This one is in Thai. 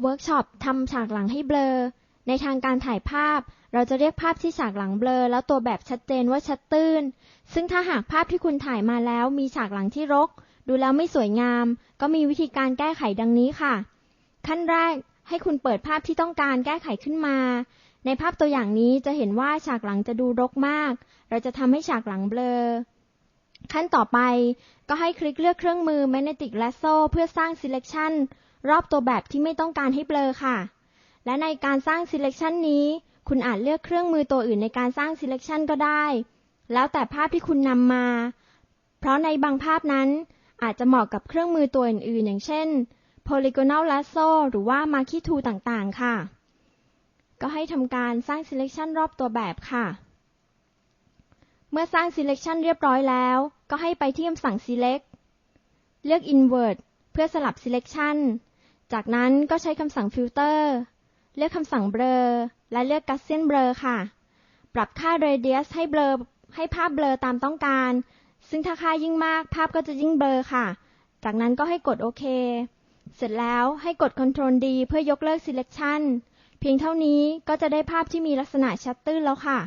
เวิร์กช็อปทำฉากหลังให้เบลอ ในทางการถ่ายภาพ เราจะเรียกภาพที่ฉากหลังเบลอ แล้วตัวแบบชัดเจนว่าชัดตื้น ซึ่งถ้าหากภาพที่คุณถ่ายมาแล้ว มีฉากหลังที่รก ดูแล้วไม่สวยงาม ก็มีวิธีการแก้ไขดังนี้ค่ะ ขั้นแรกให้คุณเปิดภาพที่ต้องการแก้ไขขึ้นมา ในภาพตัวอย่างนี้จะเห็นว่าฉากหลังจะดูรกมาก เราจะทำให้ฉากหลังเบลอ ขั้นต่อไปก็ให้คลิกเลือกเครื่องมือ Magnetic Lasso เพื่อสร้าง Selection รอบตัวแบบที่ไม่ต้องการให้เบลอค่ะ และในการสร้าง Selection นี้ คุณอาจเลือกเครื่องมือตัวอื่นในการสร้าง Selection ก็ได้ แล้วแต่ภาพที่คุณนำมา เพราะในบางภาพนั้น อาจจะเหมาะกับเครื่องมือตัวอื่นๆ อย่างเช่น Polygonal Lasso หรือว่า Marquee Tool ต่างๆ ค่ะ ก็ให้ทำการสร้าง Selection รอบตัวแบบค่ะ เมื่อสร้าง Selection เรียบร้อยแล้ว ก็ให้ไปที่คำสั่ง Select เลือก Invert เพื่อสลับ Selection จากนั้นก็ใช้คำสั่ง Filter เลือกคำสั่ง Blur และเลือก Gaussian Blur ค่ะ ปรับค่า Radius ให้เบลอให้ภาพเบลอตามต้องการ ซึ่งถ้าค่ายิ่งมากภาพก็จะยิ่งเบลอค่ะ จากนั้นก็ให้กดโอเค เสร็จแล้วให้กด Ctrl D เพื่อยกเลิก Selection เพียงเท่านี้ก็จะได้ภาพที่มีลักษณะชัดตื้นแล้วค่ะ